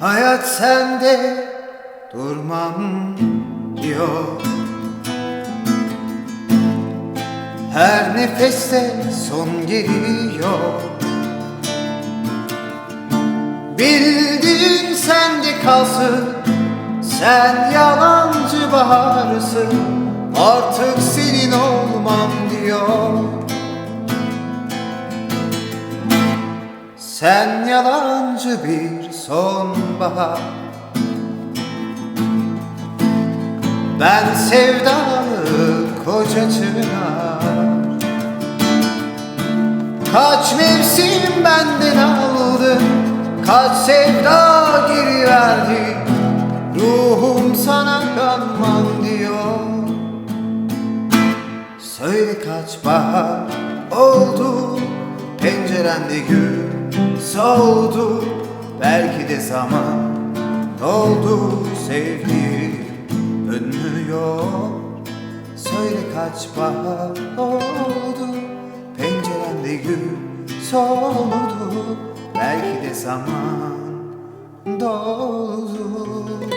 Hayat sende durmam diyor her nefeste son geliyor. Bildiğin sende kalsın Sen yalancı baharsın Artık senin olmam diyor. Sen yalancı bir sonbahar. Ben sevdalı koca çınar Kaç mevsim benden aldın Kaç sevda geri verdi Ruhum sana kanmam diyor. Söyle kaç bahar oldu Pencerende gün soğudu. Belki de zaman doldu Sevdiğim dönmüyor Söyle kaç bahar oldu gün soğudu. Belki de zaman doldu